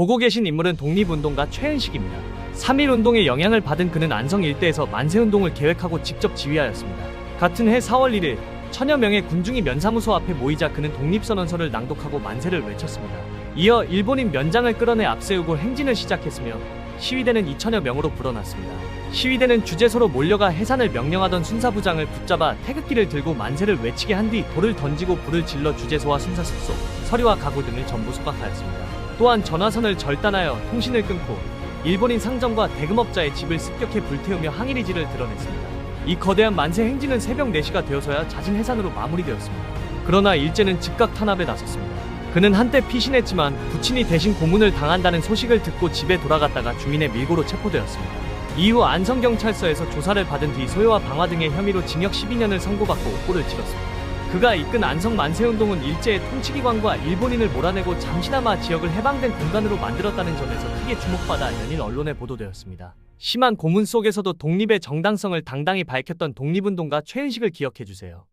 보고 계신 인물은 독립운동가 최은식입니다. 3.1운동의 영향을 받은 그는 안성 일대에서 만세운동을 계획하고 직접 지휘하였습니다. 같은 해 4월 1일 천여 명의 군중이 면사무소 앞에 모이자 그는 독립선언서를 낭독하고 만세를 외쳤습니다. 이어 일본인 면장을 끌어내 앞세우고 행진을 시작했으며 시위대는 2천여 명으로 불어났습니다. 시위대는 주재소로 몰려가 해산을 명령하던 순사부장을 붙잡아 태극기를 들고 만세를 외치게 한 뒤 돌을 던지고 불을 질러 주재소와 순사 숙소, 서류와 가구 등을 전부 소각하였습니다. 또한 전화선을 절단하여 통신을 끊고 일본인 상점과 대금업자의 집을 습격해 불태우며 항일의지를 드러냈습니다. 이 거대한 만세 행진은 새벽 4시가 되어서야 잦은 해산으로 마무리되었습니다. 그러나 일제는 즉각 탄압에 나섰습니다. 그는 한때 피신했지만 부친이 대신 고문을 당한다는 소식을 듣고 집에 돌아갔다가 주민의 밀고로 체포되었습니다. 이후 안성경찰서에서 조사를 받은 뒤 소요와 방화 등의 혐의로 징역 12년을 선고받고 옥고를 치렀습니다. 그가 이끈 안성 만세운동은 일제의 통치기관과 일본인을 몰아내고 잠시나마 지역을 해방된 공간으로 만들었다는 점에서 크게 주목받아 연일 언론에 보도되었습니다. 심한 고문 속에서도 독립의 정당성을 당당히 밝혔던 독립운동가 최은식을 기억해주세요.